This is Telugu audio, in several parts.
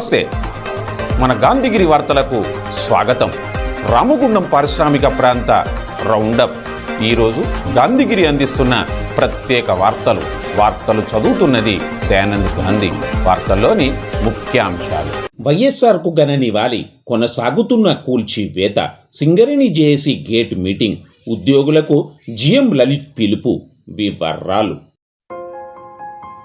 నమస్తే. మన గాంధీగిరి వార్తలకు స్వాగతం. రామగుండం పారిశ్రామిక ప్రాంత రౌండప్. ఈరోజు గాంధీగిరి అందిస్తున్న ప్రత్యేక వార్తలు. వార్తలు చదువుతున్నది దయానంద్ గాంధీ. వార్తల్లోని ముఖ్యాంశాలు. వైఎస్ఆర్కు గన నివాలి కొనసాగుతున్న కూల్చివేత సింగరేణి జేఏసీ గేట్ మీటింగ్ ఉద్యోగులకు జిఎం లలిత్ పిలుపు వివరాలు.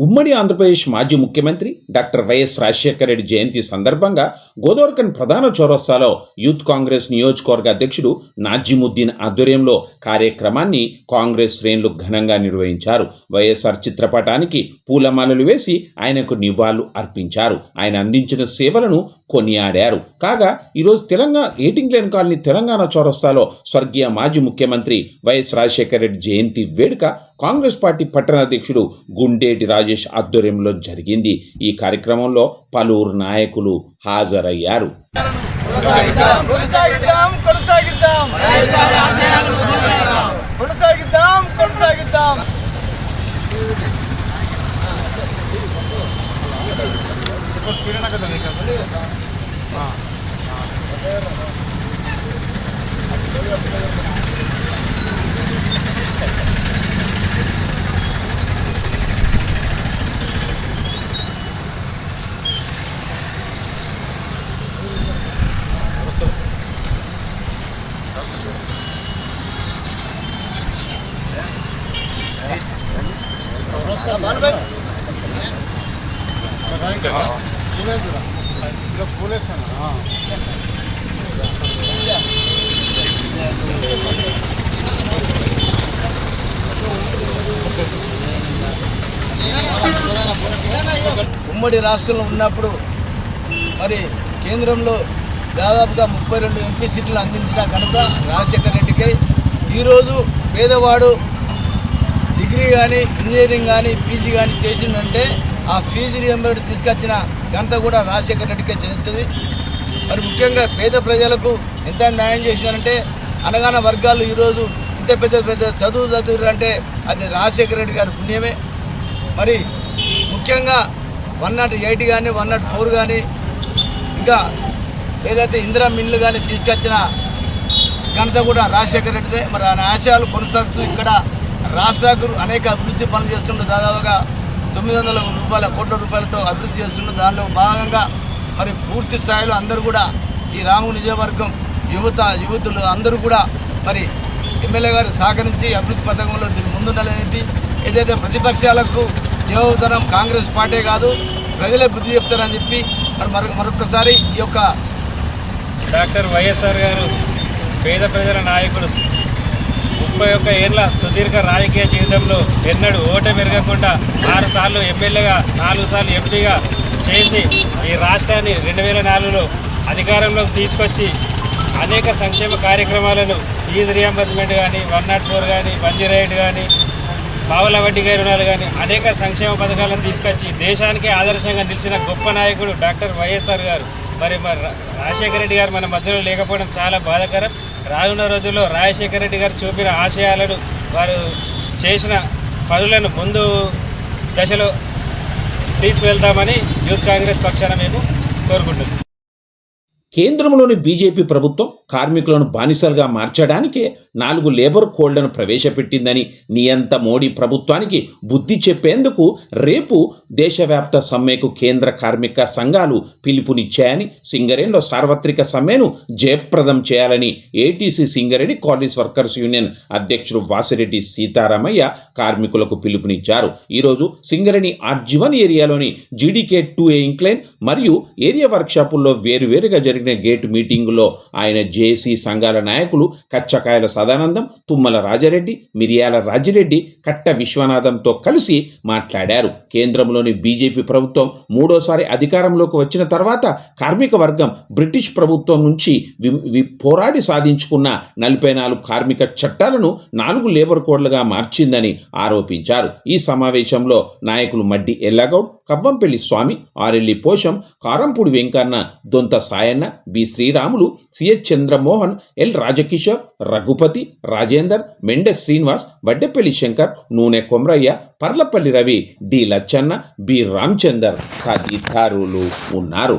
ఉమ్మడి ఆంధ్రప్రదేశ్ మాజీ ముఖ్యమంత్రి డాక్టర్ వైఎస్ రాజశేఖర రెడ్డి జయంతి సందర్భంగా గోదావరికన్ ప్రధాన చౌరస్తాలో యూత్ కాంగ్రెస్ నియోజకవర్గ అధ్యక్షుడు నాజిముద్దీన్ ఆధ్వర్యంలో కార్యక్రమాన్ని కాంగ్రెస్ శ్రేణులు ఘనంగా నిర్వహించారు. వైఎస్ఆర్ చిత్రపటానికి పూలమాలలు వేసి ఆయనకు నివాళులు అర్పించారు. ఆయన అందించిన సేవలను కొనియాడారు. కాగా ఈరోజు తెలంగాణ ఎయిటింగ్ లేన్ కాలనీ తెలంగాణ చౌరస్తాలో స్వర్గీయ మాజీ ముఖ్యమంత్రి వైఎస్ రాజశేఖర రెడ్డి జయంతి వేడుక కాంగ్రెస్ పార్టీ పట్టణాధ్యక్షుడు గుండేటి రాజేష్ ఆధ్వర్యంలో జరిగింది. ఈ కార్యక్రమంలో పలువురు నాయకులు హాజరయ్యారు. ఉమ్మడి రాష్ట్రంలో ఉన్నప్పుడు మరి కేంద్రంలో దాదాపుగా ముప్పై రెండు ఎంపీ సీట్లు అందించిన ఘనత రాజశేఖర రెడ్డికి. ఈరోజు పేదవాడు డిగ్రీ కానీ ఇంజనీరింగ్ కానీ పీజీ కానీ చేసిందంటే ఆ ఫీజు రియంబర్డ్ తీసుకొచ్చిన ఘనత కూడా రాజశేఖర రెడ్డికే చెందుతుంది. మరి ముఖ్యంగా పేద ప్రజలకు ఎంత న్యాయం చేసినారంటే అనగాన వర్గాలు ఈరోజు ఇంత పెద్ద పెద్ద చదువు చదువురంటే అది రాజశేఖర రెడ్డి గారి పుణ్యమే. మరి ముఖ్యంగా వన్ నాట్ ఎయిట్ కానీ వన్ నాట్ ఫోర్ కానీ ఇంకా ఏదైతే ఇందిరా మిన్లు కానీ తీసుకొచ్చిన ఘనత కూడా రాజశేఖర రెడ్డిదే. మరి ఆయన ఆశయాలు కొనసాగుతూ ఇక్కడ రాష్ట్రాలకు అనేక అభివృద్ధి పనులు చేస్తుండే. దాదాపుగా తొమ్మిది వందల రూపాయల కోట్ల రూపాయలతో అభివృద్ధి చేస్తుండే. దానిలో భాగంగా మరి పూర్తి స్థాయిలో అందరూ కూడా ఈ రాము నిజవర్గం యువత యువతులు అందరూ కూడా మరి ఎమ్మెల్యే గారు సహకరించి అభివృద్ధి పథకంలో ముందుండాలని చెప్పి ఏదైతే ప్రతిపక్షాలకు దేవతనం కాంగ్రెస్ పార్టీ కాదు. ప్రజలే బుద్ధి చెప్తారని చెప్పి మరి మరొక మరొకసారి ఈ యొక్క డాక్టర్ వైఎస్ఆర్ గారు పేద ప్రజల నాయకుడు ముప్పై ఒక్క ఏళ్ళ సుదీర్ఘ రాజకీయ జీవితంలో ఎన్నడూ ఓటమి పెరగకుండా ఆరు సార్లు ఎమ్మెల్యేగా నాలుగు సార్లు ఎంపీగా చేసి ఈ రాష్ట్రాన్ని రెండు వేల నాలుగులో అధికారంలోకి తీసుకొచ్చి అనేక సంక్షేమ కార్యక్రమాలను ఫీజు రియంబర్స్మెంట్ కానీ వన్ నాట్ ఫోర్ కానీ వన్ జీరో ఎయిట్ కానీ పావుల వడ్డీ గారి రుణాలు కానీ అనేక సంక్షేమ పథకాలను తీసుకొచ్చి దేశానికి ఆదర్శంగా నిలిచిన గొప్ప నాయకుడు డాక్టర్ వైఎస్ఆర్ గారు. మరి మరి రా- రాజశేఖర రెడ్డి గారు మన మధ్యలో లేకపోవడం చాలా బాధాకరం. రానున్న రోజుల్లో రాజశేఖర రెడ్డి గారు చూపిన ఆశయాలను వారు చేసిన పనులను ముందు దశలో తీసుకువెళ్తామని యూత్ కాంగ్రెస్ పక్షాన మేము కోరుకుంటున్నాం. కేంద్రంలోని బీజేపీ ప్రభుత్వం కార్మికులను బానిసలుగా మార్చడానికే నాలుగు లేబర్ కోడ్లను ప్రవేశపెట్టిందని నియంత మోడీ ప్రభుత్వానికి బుద్ధి చెప్పేందుకు రేపు దేశవ్యాప్త సమ్మెకు కేంద్ర కార్మిక సంఘాలు పిలుపునిచ్చాయని సింగరేణిలో సార్వత్రిక సమ్మెను జయప్రదం చేయాలని ATC Singareni college workers union అధ్యక్షుడు వాసిరెడ్డి సీతారామయ్య కార్మికులకు పిలుపునిచ్చారు. ఈరోజు సింగరేణి ఆర్జీవన్ ఏరియాలోని జీడీకే టూ ఏ ఇంక్లైన్ మరియు ఏరియా వర్క్షాపుల్లో వేరువేరుగా జరిగిన జరిగిన గేట్ మీటింగులో ఆయన జేసీ సంఘాల నాయకులు కచ్చకాయల సదానందం తుమ్మల రాజారెడ్డి మిరియాల రాజిరెడ్డి కట్ట విశ్వనాథంతో కలిసి మాట్లాడారు. కేంద్రంలోని బీజేపీ ప్రభుత్వం మూడోసారి అధికారంలోకి వచ్చిన తర్వాత కార్మిక వర్గం బ్రిటిష్ ప్రభుత్వం నుంచి వి- వి- పోరాడి సాధించుకున్న నలభై నాలుగు కార్మిక చట్టాలను నాలుగు లేబర్ కోడ్లుగా మార్చిందని ఆరోపించారు. ఈ సమావేశంలో నాయకులు Maddi Ellagoud Kavvampalli Swamy Arelli Posham Karampudi Venkanna Donta Sayanna B Sriramulu CH Chandramohan L Rajkishore Raghupathi Rajender Mende Srinivas Vaddepalli Shankar Nune Komaraiah Parlapalli Ravi D Lachanna B Ramachander తదితరులు ఉన్నారు.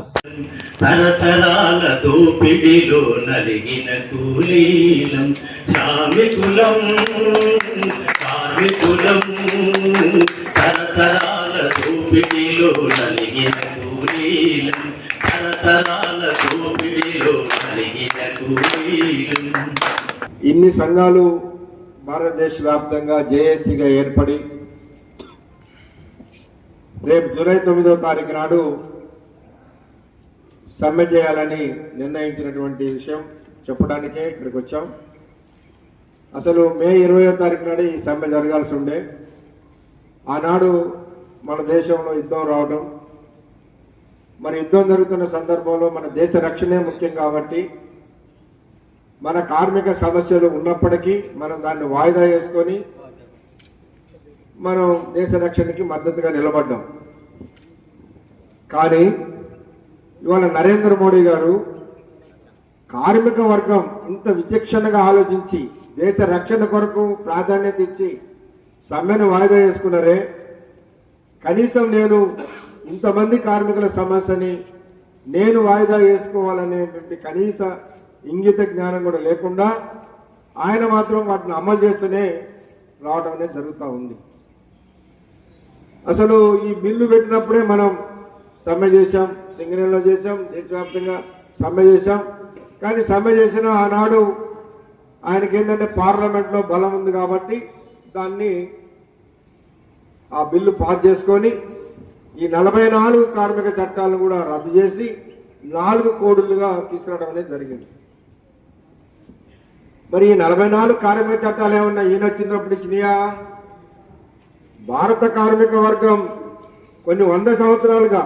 తరతరాల దోపిడిలో నలిగిన కూలీలం శ్రామికులం కార్మికులం సంఘాలు భారతదేశ వ్యాప్తంగా జేఏసీగా ఏర్పడి రేపు జూలై తొమ్మిదో తారీఖు నాడు సమ్మె చేయాలని నిర్ణయించినటువంటి విషయం చెప్పడానికే ఇక్కడికి వచ్చాం. అసలు మే ఇరవయో తారీఖు నాడు ఈ సమ్మె జరగాల్సి ఉండే. ఆనాడు మన దేశంలో యుద్ధం రావడం మరి యుద్ధం జరుగుతున్న సందర్భంలో మన దేశ రక్షణే ముఖ్యం కాబట్టి మన కార్మిక సమస్యలు ఉన్నప్పటికీ మనం దాన్ని వాయిదా వేసుకొని మనం దేశ రక్షణకి మద్దతుగా నిలబడ్డాం. కానీ ఇవాళ నరేంద్ర మోడీ గారు కార్మిక వర్గం ఇంత విచక్షణగా ఆలోచించి దేశ రక్షణ కొరకు ప్రాధాన్యత ఇచ్చి సమ్మెను వాయిదా వేసుకున్నారే కనీసం నేను ఇంతమంది కార్మికుల సమస్యని నేను వాయిదా వేసుకోవాలనేటువంటి కనీస ఇంగిత జ్ఞానం కూడా లేకుండా ఆయన మాత్రం వాటిని అమలు చేస్తూనే రావడం అనేది జరుగుతూ ఉంది. అసలు ఈ బిల్లు పెట్టినప్పుడే మనం సమ్మె చేశాం సింగరేణిలో చేశాం దేశవ్యాప్తంగా సమ్మె చేశాం. కానీ సమ్మె చేసిన ఆనాడు ఆయనకి ఏంటంటే పార్లమెంట్లో బలం ఉంది కాబట్టి దాన్ని ఆ బిల్లు పాస్ చేసుకొని ఈ నలభై నాలుగు కార్మిక చట్టాలను కూడా రద్దు చేసి నాలుగు కోడులుగా తీసుకురావడం అనేది జరిగింది. మరి ఈ నలభై నాలుగు కార్మిక చట్టాలు ఏమన్నా ఈయన వచ్చినప్పుడు ఇచ్చినాయా? భారత కార్మిక వర్గం కొన్ని వంద సంవత్సరాలుగా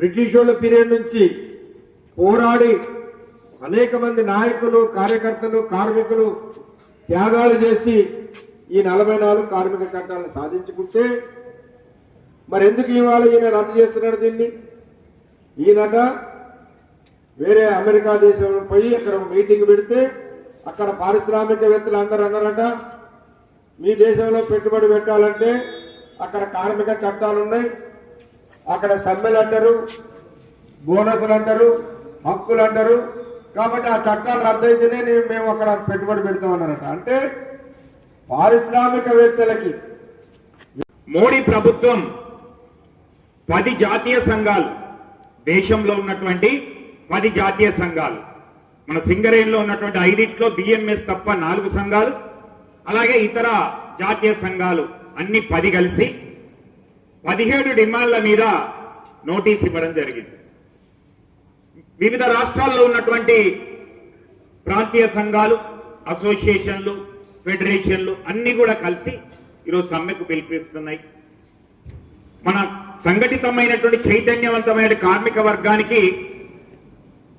బ్రిటిష్ వాళ్ళ పీరియడ్ నుంచి పోరాడి అనేక మంది నాయకులు కార్యకర్తలు కార్మికులు త్యాగాలు చేసి ఈ నలభై నాలుగు కార్మిక చట్టాలను సాధించుకుంటే మరి ఎందుకు ఇవాళ ఈయన రద్దు చేస్తున్నాడు దీన్ని? ఈయనట వేరే అమెరికా దేశంలో పోయి అక్కడ మీటింగ్ పెడితే అక్కడ పారిశ్రామికవేత్తలు అందరూ అన్నారట మీ దేశంలో పెట్టుబడి పెట్టాలంటే అక్కడ కార్మిక చట్టాలు ఉన్నాయి అక్కడ సమ్మెలు అంటారు బోనసులు అంటారు హక్కులు అంటారు. కాబట్టి ఆ చట్టాలు రద్దయితేనే మేము అక్కడ పెట్టుబడి పెడతామన్నారట అంటే పారిశ్రామికవేత్తలకి మోడీ ప్రభుత్వం పది జాతీయ సంఘాలు దేశంలో ఉన్నటువంటి పది జాతీయ సంఘాలు. మన సింగరేణిలో ఉన్నటువంటి ఐదిట్లో బిఎంఎస్ తప్ప నాలుగు సంఘాలు అలాగే ఇతర జాతీయ సంఘాలు అన్ని పది కలిసి పదిహేడు డిమాండ్ల మీద నోటీస్ ఇవ్వడం జరిగింది. వివిధ రాష్ట్రాల్లో ఉన్నటువంటి ప్రాంతీయ సంఘాలు అసోసియేషన్లు ఫెడరేషన్లు అన్ని కూడా కలిసి ఈరోజు సమ్మెకు పిలిపిస్తున్నాయి. మన సంఘటితమైనటువంటి చైతన్యవంతమైన కార్మిక వర్గానికి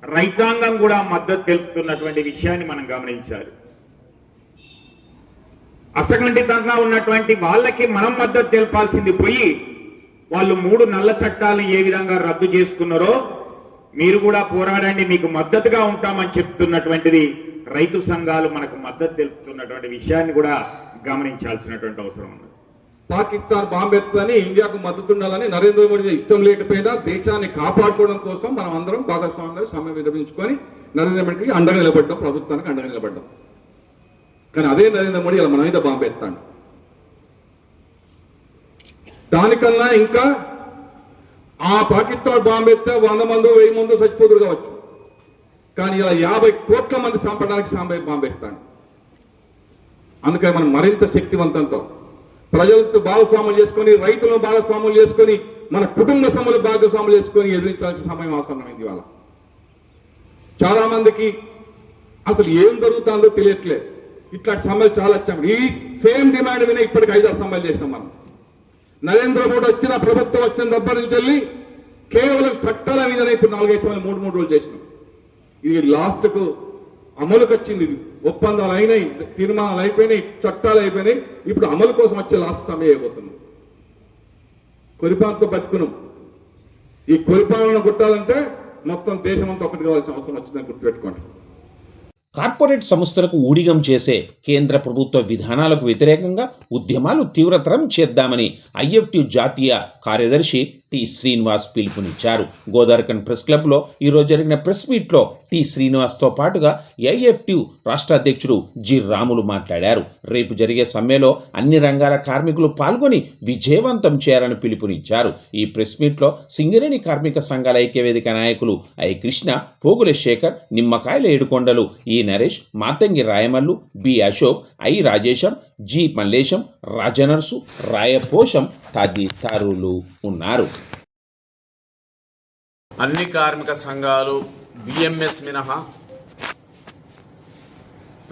రైతాంగం కూడా మద్దతు తెలుపుతున్నటువంటి విషయాన్ని మనం గమనించాలి. అసంఘటితంగా ఉన్నటువంటి వాళ్ళకి మనం మద్దతు తెలపాల్సింది పోయి వాళ్ళు మూడు నల్ల చట్టాలను ఏ విధంగా రద్దు చేసుకున్నారో మీరు కూడా పోరాడండి మీకు మద్దతుగా ఉంటామని చెప్తున్నటువంటిది రైతు సంఘాలు మనకు మద్దతు తెలుపుతున్నటువంటి విషయాన్ని కూడా గమనించాల్సినటువంటి అవసరం ఉంది పాకిస్తాన్ బాంబెత్తుదని ఇండియాకు మద్దతు ఉండాలని నరేంద్ర మోడీ ఇష్టం లేకపోయినా దేశాన్ని కాపాడుకోవడం కోసం మనం అందరం భాగస్వామ్యంగా సమ్మె విరమించుకొని నరేంద్ర మోడీకి అండగా నిలబడ్డాం ప్రభుత్వానికి అండగా నిలబడ్డాం. కానీ అదే నరేంద్ర మోడీ ఇలా మన మీద బాంబెత్తాడు. దానికన్నా ఇంకా ఆ పాకిస్తాన్ బాంబెత్తే వంద మంది వెయ్యి మంది చచ్చిపోతురు కావచ్చు. కానీ ఇలా యాభై కోట్ల మంది చంపడానికి సాంబే బాంబేస్తాడు అందుకని మనం మరింత శక్తివంతంతో ప్రజలతో భాగస్వాములు చేసుకొని రైతులను భాగస్వాములు చేసుకొని మన కుటుంబ సభ్యులు భాగస్వాములు చేసుకొని ఎదిరించాల్సిన సమయం ఆసన్నమైంది ఇవాళ. చాలా మందికి అసలు ఏం జరుగుతుందో తెలియట్లే. ఇట్లాంటి సమ్మెలు చాలా వచ్చాము ఈ సేమ్ డిమాండ్ మీద ఇప్పటికి ఐదారు సమ్మెలు చేసినాం మనం. నరేంద్ర మోడీ వచ్చిన ప్రభుత్వం వచ్చిన దగ్గర నుంచి వెళ్ళి కేవలం చట్టాల మీదనే ఇప్పుడు నాలుగైదు సమ్మెలు మూడు మూడు రోజులు చేసినాం. ఇది లాస్ట్కు అమలుకి వచ్చింది ఇది. ఒప్పందాలు అయినాయి తీర్మానాలు అయిపోయినాయి చట్టాలు అయిపోయినాయి ఇప్పుడు అమలు కోసం వచ్చే లాస్ట్ సమయం అయిపోతున్నాం కొరిపాలతో బతుకున్నాం. ఈ కొరిపాలను గుట్టాలంటే మొత్తం దేశమంతా ఒకటి కావాల్సిన అవసరం వచ్చిందని గుర్తుపెట్టుకోండి. కార్పొరేట్ సంస్థలకు ఊడిగం చేసే కేంద్ర ప్రభుత్వ విధానాలకు వ్యతిరేకంగా ఉద్యమాలు తీవ్రతరం చేద్దామని ఐఎఫ్టీ జాతీయ కార్యదర్శి టి శ్రీనివాస్ పిలుపునిచ్చారు. గోదావరికన్ ప్రెస్ క్లబ్లో ఈరోజు జరిగిన ప్రెస్ మీట్లో టి శ్రీనివాస్తో పాటుగా ఐఎఫ్టి రాష్ట్ర అధ్యక్షుడు జి రాములు మాట్లాడారు. రేపు జరిగే సమ్మెలో అన్ని రంగాల కార్మికులు పాల్గొని విజయవంతం చేయాలని పిలుపునిచ్చారు. ఈ ప్రెస్ మీట్లో సింగరేణి కార్మిక సంఘాల ఐక్యవేదిక నాయకులు I Krishna Pogula Shekar Nimmakayala Yedukondalu E Naresh Mathangi Rayamallu B Ashok I Rajesham G Mallesham Rajanarsu Rayaposham తదితరులు ఉన్నారు. అన్ని కార్మిక సంఘాలు బిఎంఎస్ మినహా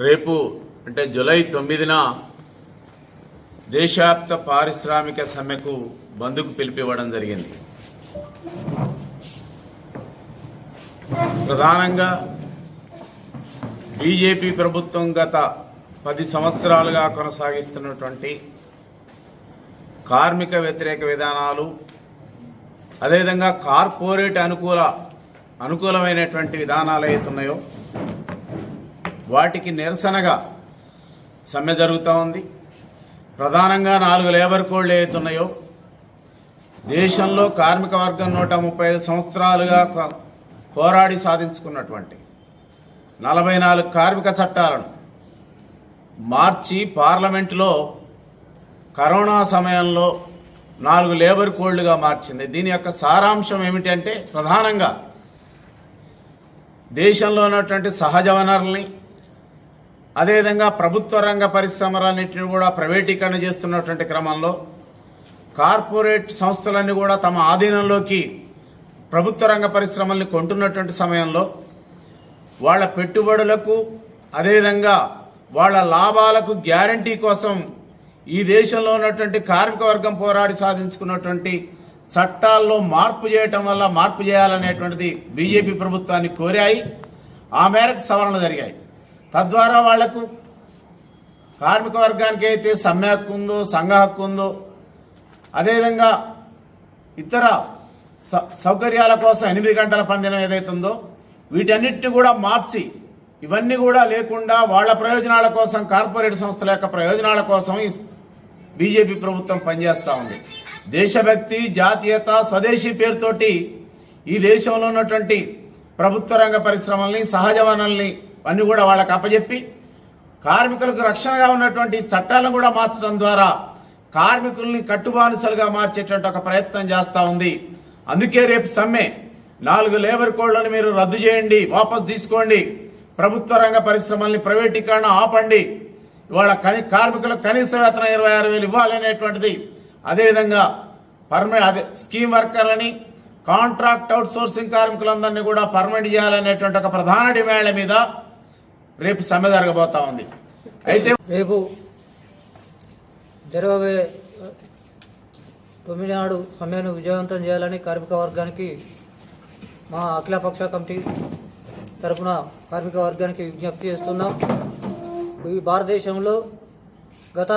రేపు అంటే జూలై తొమ్మిదిన దేశాప్త పారిశ్రామిక సమ్మెకు బంధుకు పిలిపివ్వడం జరిగింది. ప్రధానంగా బీజేపీ ప్రభుత్వం గత పది సంవత్సరాలుగా కొనసాగిస్తున్నటువంటి కార్మిక వ్యతిరేక విధానాలు అదేవిధంగా కార్పొరేట్ అనుకూల అనుకూలమైనటువంటి విధానాలు అవుతున్నాయో వాటికి నిరసనగా సమ్మె జరుగుతూ ఉంది. ప్రధానంగా నాలుగు లేబర్ కోడ్లు అవుతున్నాయో దేశంలో కార్మిక వర్గం నూట ముప్పై ఐదు సంవత్సరాలుగా పోరాడి సాధించుకున్నటువంటి నలభై నాలుగు కార్మిక చట్టాలను మార్చి పార్లమెంటులో కరోనా సమయంలో నాలుగు లేబర్ కోడ్లుగా మార్చింది. దీని యొక్క సారాంశం ఏమిటంటే ప్రధానంగా దేశంలో ఉన్నటువంటి సహజ వనరుల్ని అదేవిధంగా ప్రభుత్వ రంగ పరిశ్రమలన్నింటినీ కూడా ప్రైవేటీకరణ చేస్తున్నటువంటి క్రమంలో కార్పొరేట్ సంస్థలన్నీ కూడా తమ ఆధీనంలోకి ప్రభుత్వ రంగ పరిశ్రమల్ని కొంటున్నటువంటి సమయంలో వాళ్ళ పెట్టుబడులకు అదేవిధంగా వాళ్ళ లాభాలకు గ్యారంటీ కోసం ఈ దేశంలో ఉన్నటువంటి కార్మిక వర్గం పోరాడి సాధించుకున్నటువంటి చట్టాల్లో మార్పు చేయటం వల్ల మార్పు చేయాలనేటువంటిది బీజేపీ ప్రభుత్వాన్ని కోరాయి. ఆ మేరకు సవరణలు జరిగాయి. తద్వారా వాళ్ళకు కార్మిక వర్గానికి అయితే సమ్మె హక్కు ఉందో సంఘ హక్కు ఉందో అదేవిధంగా ఇతర సౌకర్యాల కోసం ఎనిమిది గంటల పందినం ఏదైతుందో వీటన్నిటిని కూడా మార్చి ఇవన్నీ కూడా లేకుండా వాళ్ళ ప్రయోజనాల కోసం కార్పొరేట్ సంస్థల యొక్క ప్రయోజనాల కోసం ఈ బీజేపీ ప్రభుత్వం పనిచేస్తూ ఉంది. దేశభక్తి జాతీయత స్వదేశీ పేరుతోటి ఈ దేశంలో ఉన్నటువంటి ప్రభుత్వ రంగ పరిశ్రమల్ని సహజ వనల్ని అన్ని కూడా వాళ్ళకి అప్పజెప్పి కార్మికులకు రక్షణగా ఉన్నటువంటి చట్టాలను కూడా మార్చడం ద్వారా కార్మికుల్ని కట్టుబానిసలుగా మార్చేటువంటి ఒక ప్రయత్నం చేస్తూ ఉంది. అందుకే రేపు సమ్మె. నాలుగు లేబర్ కోడ్లను మీరు రద్దు చేయండి వాపస్ తీసుకోండి. ప్రభుత్వ రంగ పరిశ్రమల్ని ప్రైవేటీకరణ ఆపండి. ఇవాళ కని కార్మికులకు కనీస వేతనం ఇరవై ఆరు వేలు ఇవ్వాలనేటువంటిది అదేవిధంగా పర్మనెంట్ అదే స్కీమ్ వర్కర్లని కాంట్రాక్ట్ అవుట్ సోర్సింగ్ కార్మికులందరినీ కూడా పర్మనెంట్ చేయాలనేటువంటి ఒక ప్రధాన డిమాండ్ల మీద రేపు సమ్మె జరగబోతా ఉంది. అయితే రేపు జరగబోయే తొమ్మిది నాడు సమ్మెను విజయవంతం చేయాలని కార్మిక వర్గానికి మా అఖిలపక్ష కమిటీ తరపున కార్మిక వర్గానికి విజ్ఞప్తి చేస్తున్నాం. ఈ భారతదేశంలో గత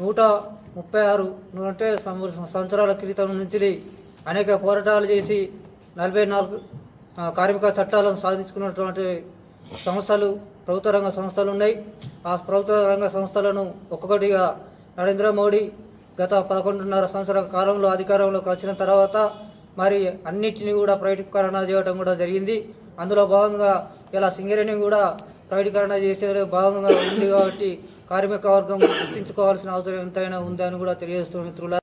నూట ముప్పై ఆరు అంటే సంవత్సరాల క్రితం నుంచి అనేక పోరాటాలు చేసి నలభై నాలుగు కార్మిక చట్టాలను సాధించుకున్నటువంటి సంస్థలు ప్రభుత్వ రంగ సంస్థలు ఉన్నాయి. ఆ ప్రభుత్వ రంగ సంస్థలను ఒక్కొక్కటిగా నరేంద్ర మోడీ గత పదకొండున్నర సంవత్సరాల కాలంలో అధికారంలోకి వచ్చిన తర్వాత మరి అన్నిటిని కూడా ప్రైవేటీకరణ చేయడం కూడా జరిగింది. అందులో భాగంగా ఇలా సింగరేణి కూడా ప్రైవేటీకరణ చేసే భాగంగా ఉంది కాబట్టి కార్మిక వర్గం గుర్తించుకోవాల్సిన అవసరం ఎంతైనా ఉందని కూడా తెలియజేస్తున్న మిత్రుల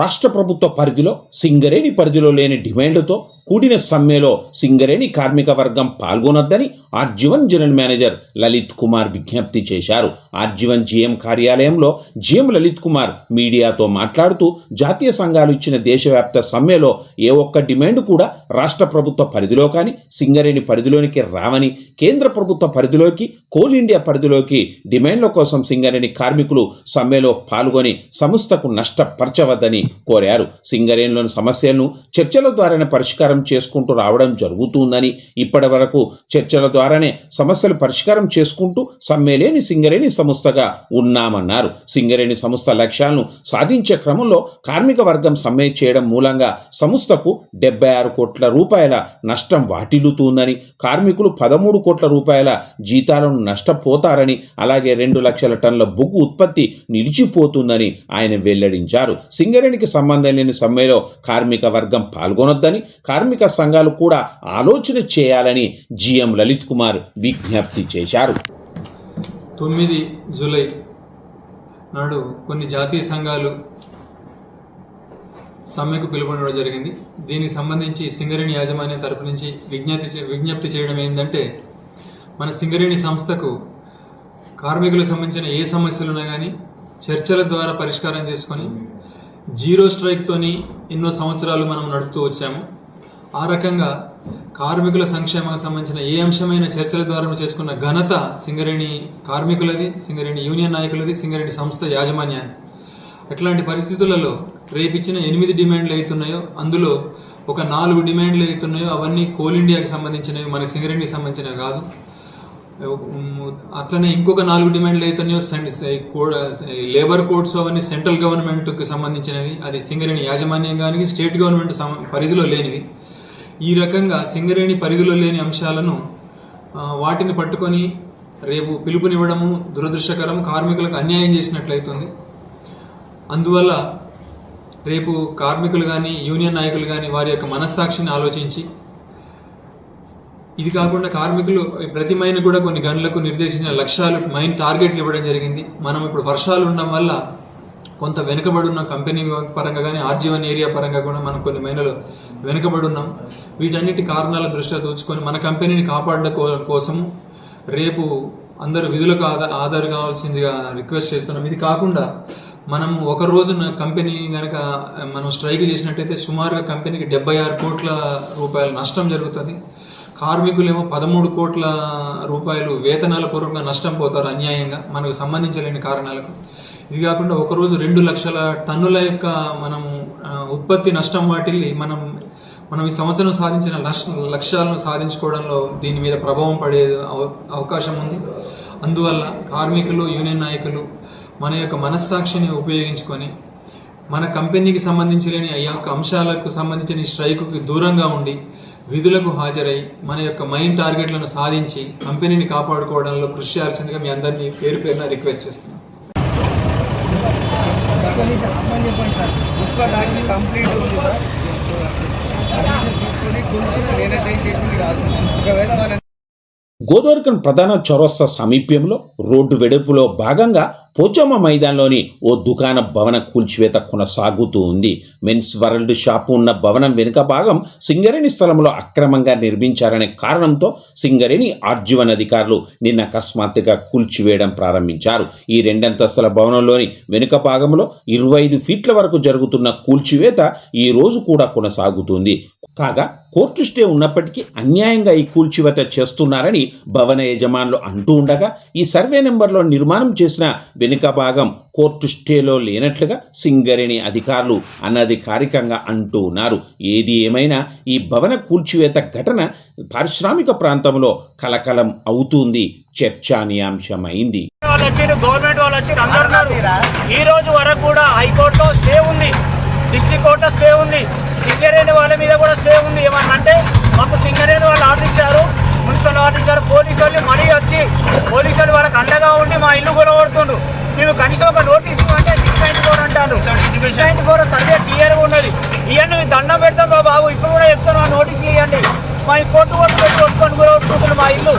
రాష్ట్ర ప్రభుత్వ పరిధిలో సింగరేణి పరిధిలో లేని డిమాండ్లతో కూడిన సమ్మెలో సింగరేణి కార్మిక వర్గం పాల్గొనొద్దని RG one general manager Lalit Kumar విజ్ఞప్తి చేశారు. ఆర్జీవన్ జీఎం కార్యాలయంలో జీఎం లలిత్ కుమార్ మీడియాతో మాట్లాడుతూ జాతీయ సంఘాలు ఇచ్చిన దేశవ్యాప్త సమ్మెలో ఏ ఒక్క డిమాండ్ కూడా రాష్ట్ర ప్రభుత్వ పరిధిలో కానీ సింగరేణి పరిధిలోనికి రావని కేంద్ర ప్రభుత్వ పరిధిలోకి కోల్ ఇండియా పరిధిలోకి డిమాండ్ల కోసం సింగరేణి కార్మికులు సమ్మెలో పాల్గొని సంస్థకు నష్టపరచవద్దని కోరారు. సింగరేణిలోని సమస్యలను చర్చల ద్వారానే పరిష్కారం చేసుకుంటూ రావడం జరుగుతుందని ఇప్పటి వరకు చర్చల ద్వారానే సమస్యలు పరిష్కారం చేసుకుంటూ సమ్మెలేని సింగరేణి సంస్థగా ఉన్నామన్నారు. సింగరేణి సంస్థ లక్ష్యాలను సాధించే క్రమంలో కార్మిక వర్గం సమ్మె చేయడం మూలంగా సంస్థకు డెబ్బై ఆరు కోట్ల రూపాయల నష్టం వాటిల్లుతుందని కార్మికులు పదమూడు కోట్ల రూపాయల జీతాలను నష్టపోతారని అలాగే రెండు లక్షల టన్నుల బొగ్గు ఉత్పత్తి నిలిచిపోతుందని ఆయన వెల్లడించారు. సింగరేణికి సంబంధం లేని సమ్మెలో కార్మిక వర్గం పాల్గొనొద్దని కార్మిక సంఘాలు కూడా ఆలోచన చేయాలని జిఎం లలిత్ కుమార్ విజ్ఞప్తి చేశారు. తొమ్మిది జూలై నాడు కొన్ని జాతీయ సంఘాలు సమ్మెకు పిలుపునివ్వడం జరిగింది. దీనికి సంబంధించి సింగరేణి యాజమాన్యం తరపు నుంచి విజ్ఞప్తి చే- విజ్ఞప్తి చేయడం ఏంటంటే మన సింగరేణి సంస్థకు కార్మికులకు సంబంధించిన ఏ సమస్యలు ఉన్నా కానీ చర్చల ద్వారా పరిష్కారం చేసుకొని జీరో స్ట్రైక్తోని ఎన్నో సంవత్సరాలు మనం నడుపుతూ వచ్చాము. ఆ రకంగా కార్మికుల సంక్షేమానికి సంబంధించిన ఏ అంశమైన చర్చల ద్వారా చేసుకున్న ఘనత సింగరేణి కార్మికులది సింగరేణి యూనియన్ నాయకులది సింగరేణి సంస్థ యాజమాన్యాన్ని. అట్లాంటి పరిస్థితులలో రేపిచ్చిన ఎనిమిది డిమాండ్లు అవుతున్నాయో అందులో ఒక నాలుగు డిమాండ్లు అవుతున్నాయో అవన్నీ కోల్ ఇండియాకి సంబంధించినవి మన సింగరేణికి సంబంధించినవి కాదు. అట్లనే ఇంకొక నాలుగు డిమాండ్లు అవుతున్నాయో లేబర్ కోడ్స్ అవన్నీ సెంట్రల్ గవర్నమెంట్కి సంబంధించినవి. అది సింగరేణి యాజమాన్యం కానీ స్టేట్ గవర్నమెంట్ పరిధిలో లేనివి. ఈ రకంగా సింగరేణి పరిధిలో లేని అంశాలను వాటిని పట్టుకొని రేపు పిలుపునివ్వడము దురదృష్టకరం కార్మికులకు అన్యాయం చేసినట్లయితుంది. అందువల్ల రేపు కార్మికులు కానీ యూనియన్ నాయకులు కానీ వారి యొక్క మనస్సాక్షిని ఆలోచించి ఇది కాకుండా కార్మికులు ప్రతి మైన్ కూడా కొన్ని గనులకు నిర్దేశించిన లక్ష్యాలు మైన్ టార్గెట్లు ఇవ్వడం జరిగింది. మనం ఇప్పుడు వర్షాలు ఉండడం వల్ల కొంత వెనుకబడి ఉన్న కంపెనీ పరంగా కానీ ఆర్జీవన్ ఏరియా పరంగా కూడా మనం కొన్ని మైనలు వెనుకబడి ఉన్నాం వీటన్నిటి కారణాల దృష్ట్యా దూచుకొని మన కంపెనీని కాపాడడం కోసం రేపు అందరూ విధులకు ఆధార ఆధారు కావాల్సిందిగా రిక్వెస్ట్ చేస్తున్నాం. ఇది కాకుండా మనం ఒక రోజున కంపెనీ కనుక మనం స్ట్రైక్ చేసినట్టయితే సుమారుగా కంపెనీకి డెబ్బై ఆరు కోట్ల రూపాయల నష్టం జరుగుతుంది. కార్మికులేమో పదమూడు కోట్ల రూపాయలు వేతనాల పూర్వకంగా నష్టం పోతారు అన్యాయంగా. మనకు సంబంధించలేని కారణాలకు. ఇది కాకుండా ఒకరోజు రెండు లక్షల టన్నుల యొక్క మనము ఉత్పత్తి నష్టం వాటిల్లి మనం మనం ఈ సంవత్సరం సాధించిన లక్ష్యాలను సాధించుకోవడంలో దీని మీద ప్రభావం పడే అవ- అవకాశం ఉంది. అందువల్ల కార్మికులు యూనియన్ నాయకులు మన యొక్క మనస్సాక్షిని ఉపయోగించుకొని మన కంపెనీకి సంబంధించిన ఈ యొక్క అంశాలకు సంబంధించిన స్ట్రైకుకి దూరంగా ఉండి విధులకు హాజరై మన యొక్క మైన్ టార్గెట్లను సాధించి కంపెనీని కాపాడుకోవడంలో కృషి చేయాల్సిందిగా మీ అందరినీ పేరు పేరున రిక్వెస్ట్ చేస్తున్నాను కంప్లీట్ ఉంది సార్. తీసుకొని కొంచెం నేనైతే చేసింది కాదు. ఒకవేళ మన గోదోర్కన్ ప్రధాన చౌరస్తా సమీప్యంలో రోడ్డు వెడల్పులో భాగంగా పోచమ్మ మైదానంలోని ఓ దుకాణ భవన కూల్చివేత కొనసాగుతూ ఉంది. మెన్స్ వరల్డ్ షాపు ఉన్న భవనం వెనుక భాగం సింగరేణి స్థలంలో అక్రమంగా నిర్మించారనే కారణంతో సింగరేణి ఆర్జీవన్ అధికారులు నిన్న అకస్మాత్తుగా కూల్చివేయడం ప్రారంభించారు. ఈ రెండంతస్తుల భవనంలోని వెనుక భాగంలో ఇరవై ఐదు ఫీట్ల వరకు జరుగుతున్న కూల్చివేత ఈ రోజు కూడా కొనసాగుతుంది. కాగా కోర్టు స్టే ఉన్నప్పటికీ అన్యాయంగా ఈ కూల్చివేత చేస్తున్నారని భవన యజమానులు అంటూ ఉండగా ఈ సర్వే నెంబర్లో నిర్మాణం చేసిన వెనుక భాగం కోర్టు స్టేలో లేనట్లుగా సింగరేణి అధికారులు అనధికారికంగా అంటూ ఉన్నారు. ఏది ఏమైనా ఈ భవన కూల్చివేత ఘటన పారిశ్రామిక ప్రాంతంలో కలకలం అవుతుంది చర్చానీయాంశమైంది. గవర్నమెంట్ వాళ్ళు వచ్చి ఈ రోజు వరకు కూడా హైకోర్టులో స్టే ఉంది. డిస్ట్రిక్ట్ కోర్టులో స్టే ఉంది. సింగరేణి వాళ్ళ మీద కూడా స్టే ఉంది. ఏమన్నా అంటే మాకు సింగరేణి వాళ్ళు ఆర్డర్ ఇచ్చారు. మున్సిపల్ ఆర్డర్ ఇచ్చారు. పోలీసు వాళ్ళు మరీ వచ్చి పోలీసు వాళ్ళు వాళ్ళకి అండగా ఉండి మా ఇల్లు కూడా కొడుతుండ్రు మేము కనీసం ఒక నోటీస్ అంటే సిక్స్ నైన్టీ ఫోర్ అంటారు. సిక్స్ నైన్టీ ఫోర్ సర్వే క్లియర్గా ఉన్నది. ఇవన్నీ మేము దండం పెడతాం మా బాబు. ఇప్పుడు కూడా చెప్తాను ఆ నోటీసులు ఇవ్వండి మా ఈ కోర్టు కొట్టు పెట్టి కొట్టుకొని కూడా కొట్టుకుంటున్నారు మా ఇల్లు.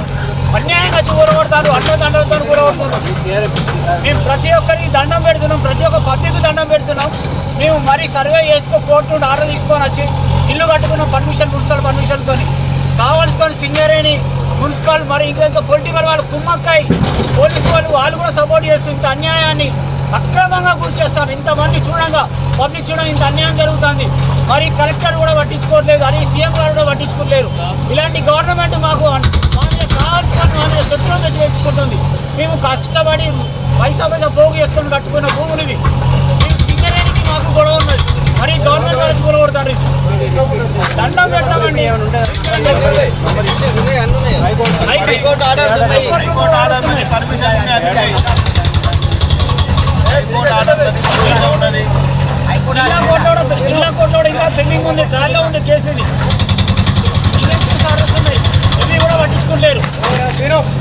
అన్యాయంగా కూరగొడతారు అన్నదండలతో కూరగొడుతున్నారు మేము ప్రతి ఒక్కరికి దండం పెడుతున్నాం ప్రతి ఒక్క పబ్లిక్ దండం పెడుతున్నాం. మేము మరీ సర్వే చేసుకో కోర్టు నుండి ఆర్డర్ తీసుకొని వచ్చి ఇల్లు కట్టుకున్న పర్మిషన్ మున్సిపల్ పర్మిషన్తో కావాల్సుకొని సింగరేణి మున్సిపల్ మరి ఇంకా ఇంకా పొలిటికల్ వాళ్ళు కుమ్మక్కాయి పోలీసు వాళ్ళు వాళ్ళు కూడా సపోర్ట్ చేస్తూ ఇంత అన్యాయాన్ని అక్రమంగా గురి చేస్తారు ఇంతమంది చూడంగా పబ్లిక్ చూడంగా ఇంత అన్యాయం జరుగుతుంది. మరి కలెక్టర్ కూడా పట్టించుకోవట్లేదు అని సీఎం గారు కూడా పట్టించుకోలేరు ఇలాంటి గవర్నమెంట్ మాకు మా మీద శత్రువులు తెచ్చి తెచ్చుకుంటుంది మేము కష్టపడి పైసా పైసా పోగు చేసుకొని కట్టుకున్న భూములు ఇవి. సింగరేణికి మాకు గొడవ ఉన్నది. మరి గవర్నమెంట్ వాళ్ళు కూడగొడతారు ఇది. దండం పెడతామండి హైకోర్టు ఆర్డర్స్ ఉన్నాయి. హైకోర్టు ఆర్డర్స్ ఉన్నాయి. జిల్లా కోర్టులో జిల్లా కోర్టులో ఇంకా పెండింగ్ ఉంది. ట్రాల్లో ఉంది కేసు ఇది ఇవి కూడా పట్టించుకోలేరు.